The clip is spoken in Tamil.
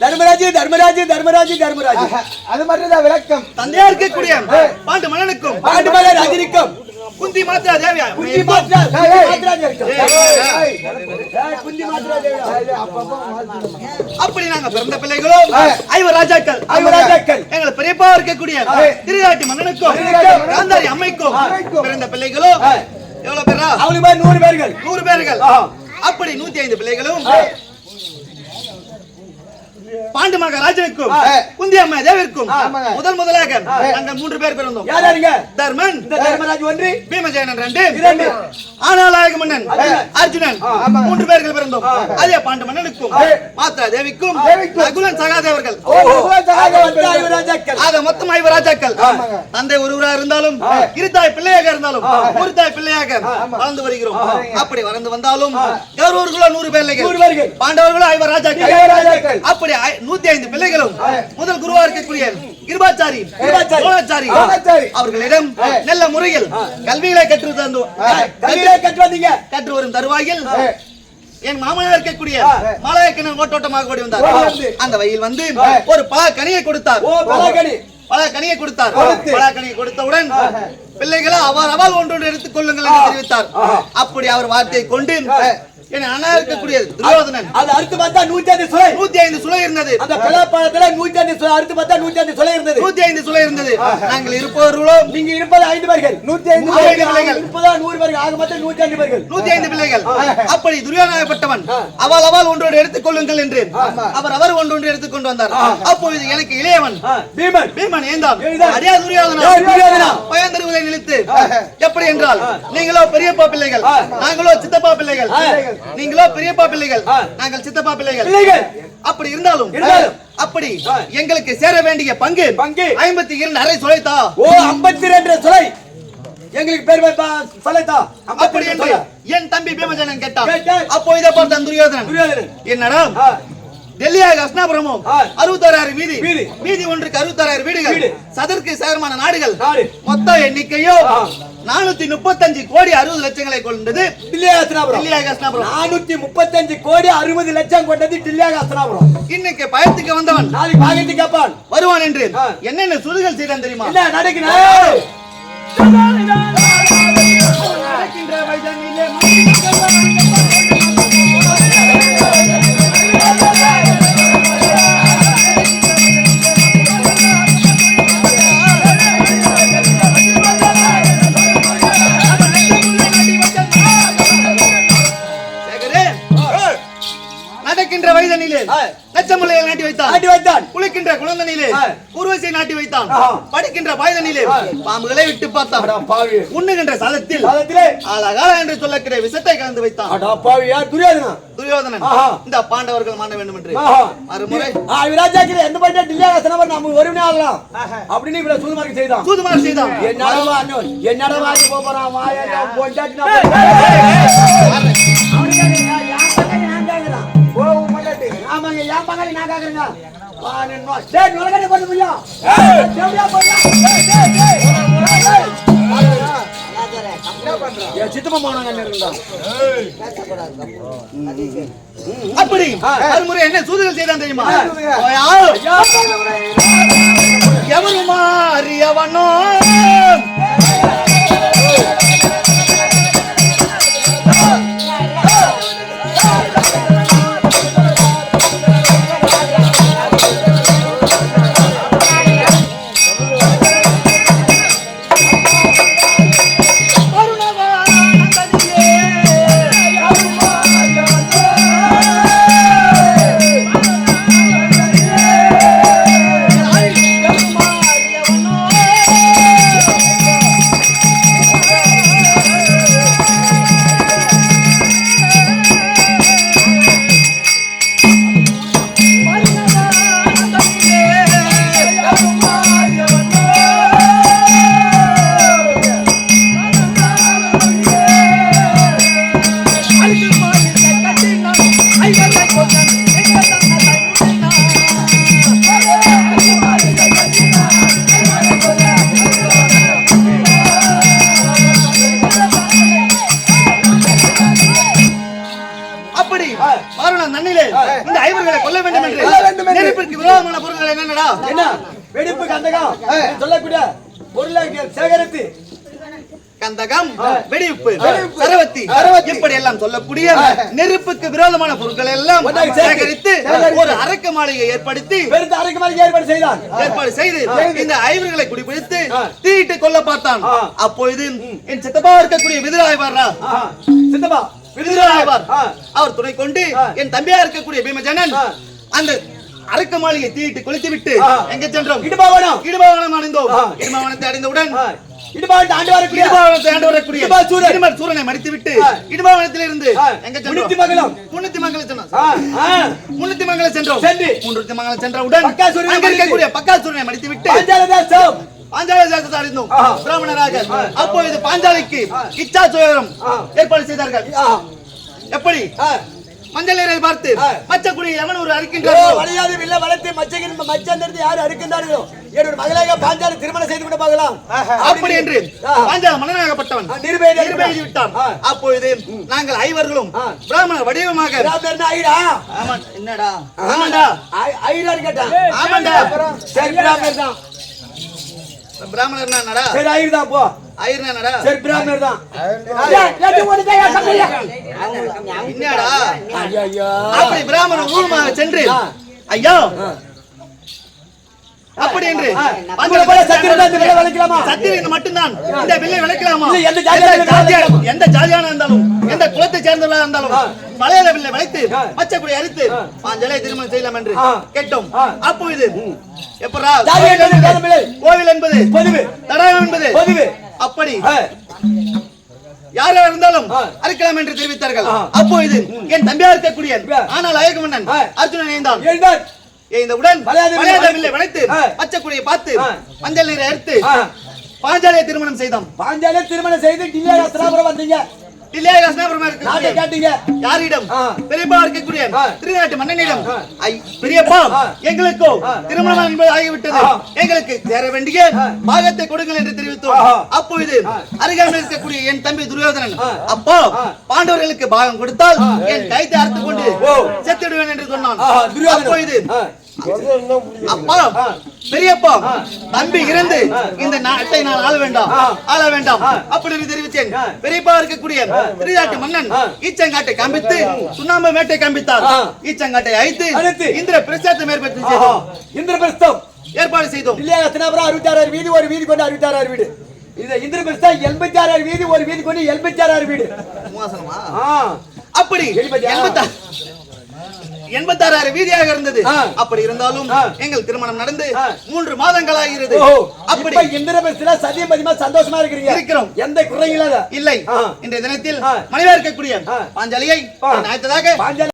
தர்மராஜ் தர்மராஜ் தர்மராஜ் தர்மராஜ் ஆஹா, அது மட்டும் தான் விளக்கம். தந்தையா இருக்கக்கூடிய பாண்டு மன்னனுக்கும் பாண்டு மலை ராஜரிக்கம் குந்தி மாத்திரா தேவியா? குந்தி மாத்ரா ஏய், ஏய். மாத்ராஜ் இருக்கும் ஏய், ஏய், குந்தி மாத்ரா தேவியா. அது அப்பப்போ மாத்திக்கணும். அப்படி நாங்க பிறந்த பிள்ளைகளும் ஐவர் ராஜாக்கள் ஐவர் ராஜாக்கள். எங்களை பெரியப்பா இருக்கக்கூடிய திருநாட்டி மன்னனுக்கும் காந்தாரி அம்மைக்கும். பிறந்த பிள்ளைகளும் எவ்வளவு பேரா? அவளுக்கு மாதிரி நூறு பேர்கள். நூறு பேர்கள். அப்படி நூத்தி ஐந்து பிள்ளைகளும் பாண்டு மகாராஜனுக்கும். குந்தி அம்மா தேவிற்கும். முதல் முதலாக நாங்கள் மூன்று பேர் பிறந்தோம். தர்மன் தர்மராஜ் ஒன்று பீமஜெயனன் ரெண்டு. ஆனாலாயக மன்னன் அர்ஜுனன். மூன்று பேர்கள் பிறந்தோம். அதே பாண்டு மன்னனுக்கும் மாத்ரா தேவிக்கும். நகுலன் சகாதேவர்கள். ஆக மொத்தம் ஐவர் ராஜாக்கள். தந்தை ஒருவரா இருந்தாலும் இருதாய் பிள்ளையாக இருந்தாலும் ஒரு தாய் பிள்ளையாக வளர்ந்து வருகிறோம். அப்படி வளர்ந்து வந்தாலும் கௌரவர்களோ நூறு பேர்கள். பாண்டவர்களோ ஐவர் ராஜாக்கள். அப்படி நூத்தி ஐந்து பிள்ளைகளும் முதல் குருவா இருக்கக்கூடிய கிருபாச்சாரி கிருபாச்சாரி. அவர்களிடம் நல்ல முறையில் கற்று கல்வியிலே கற்று வந்தீங்க. கற்று வரும் தருவாயில் என் மாமனார் இருக்கக்கூடிய மலையக்கணன் ஓட்டோட்டமாக ஓடி வந்தார். வந்து. அந்த வழியில் வந்து ஒரு பல கனியை கொடுத்தார் பல கனியை கொடுத்தார். கொடுத்து. பல கனியை கொடுத்தவுடன் பிள்ளைகளை அவர் அவள் ஒன்றொன்று எடுத்துக் கொள்ளுங்கள் என்று தெரிவித்தார். அப்படி அவர் வார்த்தையை கொண்டு அண்ணா இருக்கக்கூடிய துரியோதனன் அது அறுத்து பார்த்தா நூத்தி ஐந்து சுலை. நூத்தி ஐந்து சுலை இருந்தது. அந்த பலாப்பழத்துல நூத்தி ஐந்து சுலை அறுத்து பார்த்தா நூத்தி ஐந்து சுலை இருந்தது. நூத்தி ஐந்து சுலை இருந்தது. நாங்கள் இருப்பவர்களோ? நீங்க இருப்பது ஐந்து பேர்கள். நூத்தி ஐந்து பிள்ளைகள். இருப்பதா நூறு பேர்கள். ஆக மொத்தம் நூத்தி ஐந்து பேர்கள். நூத்தி ஐந்து பிள்ளைகள் அப்படி துரியோதனப்பட்டவன் அவள் அவள் ஒன்றோடு எடுத்துக் கொள்ளுங்கள் என்று அவர் அவர் ஒன்றொன்று எடுத்துக் கொண்டு வந்தார். அப்பொழுது எனக்கு இளையவன் பீமன். பீமன் ஏந்தான். அதே துரியோதனா. பயந்தருவதை நினைத்து எப்படி என்றால் நீங்களோ பெரியப்பா பிள்ளைகள் நாங்களோ சித்தப்பா பிள்ளைகள் நீங்களோ பெரியப்பா பிள்ளைகள் நாங்கள் சித்தப்பா பிள்ளைகள். அப்படி இருந்தாலும். அப்படி எங்களுக்கு சேர வேண்டிய பங்கு பங்கு. ஐம்பத்தி இரண்டு அரை சுழைத்தா ஓ ஐம்பத்தி ரெண்டு சுலை. எங்களுக்கு பேர் சுலைத்தா. அப்படி என்று என் தம்பி பீமசேனன் கேட்டான். அப்போ இதை பார்த்தான் துரியோதனன். என்னடா. டெல்லியாக அஸ்னாபுரமும். அறுபத்தாறாயிரம் வீதி. வீதி. ஒன்றுக்கு அறுபத்தாறாயிரம் வீடுகள். வீடு. சதற்கு சேரமான நாடுகள். நாடு. மொத்த எண்ணிக்கையோ. நானூத்தி முப்பத்தஞ்சு கோடி அறுபது லட்சங்களை கொண்டது. டெல்லியாக அஸ்னாபுரம் நானூத்தி முப்பத்தஞ்சு கோடி அறுபது லட்சம் கொண்டது டில்லியாகஸ்தாபுரம் இன்னைக்கு பயத்துக்கு வந்தவன். நாளைக்கு பாக்கெட்டு கேப்பான். வருவான் என்று. என்னென்ன சுதுகள் செய்தான் தெரியுமா? என்ன நடக்குது? நடக்கின்ற வயதனிலே. நச்சமுலையை நாட்டி வைத்தான். ஆட்டி வைத்தான். குளிக்கின்ற குழந்தனிலே ஆ. குருவசை நாட்டி வைத்தான். படிக்கின்ற பாய்தனிலே பாம்புகளை விட்டு பார்த்தான். உண்ணுகின்ற சாதத்தில் காலத்திலே ஆளாகால என்று சொல்லக்கூடிய விஷத்தை கலந்து வைத்தான். துரியோதனா? துரியோதனன். இந்த பாண்டவர்கள் மாண்ட வேண்டும் என்று. மறுமுறை விராஜாக்கிற எந்த பையன் டில்லியாகஸ்தாபுரம் நம்ம ஒருவனே ஆகலாம். அப்படின்னு இவ்வளவு சூதுமாரி செய்தான். சூதுமார் செய்தான். என்னடா அண்ணன் போறான் வாயா பொண்டாட்டி சித்தப்பா இருந்தான். அப்படி மறுமுறை என்ன சூதுகள் செய்தான் தெரியுமா எவரும் அறியவனோ பிராமண நன்னிலே. இந்த ஐவர்களை கொல்ல வேண்டும் என்று கொல்ல வேண்டும் என்று. நெருப்பிற்கு விரோதமான பொருட்கள் என்னடா என்ன? வெடிப்பு கந்தகம் சொல்லக்கூடிய பொருளை சேகரித்து. கந்தகம் வெடிப்பு வெடிப்பு, சரவத்தி. சரவத்தி. இப்படி எல்லாம் சொல்லக்கூடிய நெருப்புக்கு விரோதமான பொருட்கள் எல்லாம் சேகரித்து. ஒரு அரக்க மாளிகை ஏற்படுத்தி அரைக்கு ஏற்பாடு செய்தான். ஏற்பாடு செய்து இந்த ஐவர்களை குடிபிடித்து ஆ. தீயிட்டு கொல்ல பார்த்தான். அப்பொழுது என் சித்தப்பா இருக்கக்கூடிய விதிராய் வர்றா சித்தப்பா. விருதுராய்வார் ஆ. அவர் துணை கொண்டு. என் தம்பியா இருக்கக்கூடிய பீமஜனன். அந்த அரக்க மாளிகை தீயிட்டு கொளுத்து விட்டு. எங்க சென்றோம் இடுபாவனம் இடுபாவனம் அடைந்தோம். இடுபாவனத்தை அடைந்தவுடன் இடுபாவனத்தை ஆண்டு வரக்கூடிய இடுபாவனத்தை ஆண்டு வரக்கூடிய இடுபா சூரன். இடுமர் சூரனை மடித்து விட்டு. இடுபாவனத்தில் இருந்து எங்க மங்கலம். முன்னூத்தி மங்கலம் சென்றோம் ஆ, முன்னூத்தி மங்கலம் சென்றோம் சென்று. முன்னூத்தி மங்கலம் சென்றவுடன் அங்க இருக்கக்கூடிய பக்காசூரனை மடித்து விட்டு பாஞ்சால தேசத்தை அறிந்தோம். பிராமணராக. அப்பொழுது பாஞ்சாலிக்கு இச்சா சுயரம். ஏற்பாடு செய்தார்கள். எப்படி? ஆ. மஞ்சள் நீரை பார்த்து. மச்சக்குடி எவன் ஒரு ஓ, அறுக்கின்றார் வளையாது வில்ல வளர்த்து மச்சகின் மச்சந்திருந்து யார் அறுக்கின்றார்களோ? என்னோட மகளாக பாஞ்சால திருமணம் செய்து கூட பார்க்கலாம். அப்படி என்று. பாஞ்சால மன்னனாகப்பட்டவன் நிர்பேதி விட்டான். அப்பொழுது நாங்கள் ஐவர்களும். பிராமண வடிவமாக ஐரா? ஆமா என்னடா? ஆமாண்டா. ஐரான்னு கேட்டான். ஆமாண்டா. சரி பிராமணர் தான் பிராமணர் என்னடா? சரி ஐயர் தான் போ. ஐயர் என்னடா? சரி பிராமணர் தான். என்னடா? ஐயோ அப்படி பிராமணர் ஊருமாக சென்று ஆ. ஐயா. அப்படி என்று உங்களை போல சத்திரத்தை இந்த விலை விளைக்கலாமா? சத்திரியன் மட்டும்தான். இந்த வில்லை விளைக்கலாமா? எந்த ஜாதியான இருந்தாலும். எந்த குலத்தை சேர்ந்தவர்களா இருந்தாலும் மலையாள வில்லை விளைத்து. பச்சைக்குடி அரித்து பாஞ்சலை திருமணம் செய்யலாம் என்று. கேட்டோம். அப்பொழுது எப்பரா. கோவில் என்பது பொதுவு தடாகம் என்பது பொதுவு அப்படி யாரா இருந்தாலும். அறுக்கலாம் என்று தெரிவித்தார்கள். அப்பொழுது என் தம்பியா இருக்கக்கூடிய. ஆனால் அழகு மன்னன் ஆ. அர்ஜுனன் இணைந்தான் எழுந்தார் எழுந்தவுடன் மலையாள வில்லை மலையாள வளைத்து. பச்சைக்குடியை பார்த்து. மஞ்சள் நீரை அறுத்து பாஞ்சாலியை திருமணம் செய்தான் பாஞ்சாலே திருமணம் செய்து ரத்னாபுரம் வந்தீங்க இல்லையா யசனாபுரமா நாட்டை இருக்கக்கூடிய கேட்டீங்க யாரிடம் ஆ. பெரியப்பா இருக்கக்கூடிய ஆ. திருநாட்டு மன்னனிடம் ஆ. ஐ, பெரியப்பா ஆ. எங்களுக்கோ ஆ. திருமணம் என்பது ஆகிவிட்டது. எங்களுக்கு சேர வேண்டிய. பாகத்தை கொடுங்கள் என்று தெரிவித்தோம். அப்பொழுது இருக்கக்கூடிய என் தம்பி துரியோதனன். அப்பா. பாண்டவர்களுக்கு பாகம் கொடுத்தால். என் கைத்தை அறுத்துக் கொண்டு. செத்துடுவேன் என்று சொன்னான். அப்பொழுது அப்பா. பெரியப்பா. தம்பி இருந்து. இந்த நாட்டை நான் ஆள வேண்டாம். ஆள வேண்டாம் ஆ. அப்படி என்று தெரிவித்தேன். பெரியப்பா இருக்கக்கூடிய திருநாட்டு மன்னன். ஈச்சங்காட்டை காண்பித்து சுண்ணாம்பு வேட்டை காண்பித்தார். ஈச்சங்காட்டை அழைத்து. இந்திர பிரசாத்தம் ஏற்படுத்தி ஆஹா, செய்தோம். இந்திரபிரஸ்தம் ஏற்பாடு செய்தோம் இல்லையா ரத்னாபுரம் அறுபத்தாறு வீதி ஒரு வீதி கொண்டு அறுபத்தாறு வீடு இது இந்திரபிரஸ்தம் எண்பத்தி ஆறாறு வீதி ஒரு வீதி கொண்டு எண்பத்தி ஆறாறு வீடு அப்படி. எண்பத்தா- எண்பத்தாறு வீதியாக இருந்தது. அப்படி இருந்தாலும். எங்கள் திருமணம் நடந்து. மூன்று மாதங்களாகிறது ஓஹோ, அப்படி இந்திரபிரஸ்தில சத்தியம் பதிமா சந்தோஷமா இருக்கிறீங்க இருக்கிறோம். எந்த குறையும் இல்லை. இன்றைய தினத்தில். மனிதா இருக்கக்கூடிய. பாஞ்சாலியை ஆ. அடுத்ததாக பாஞ்சாலி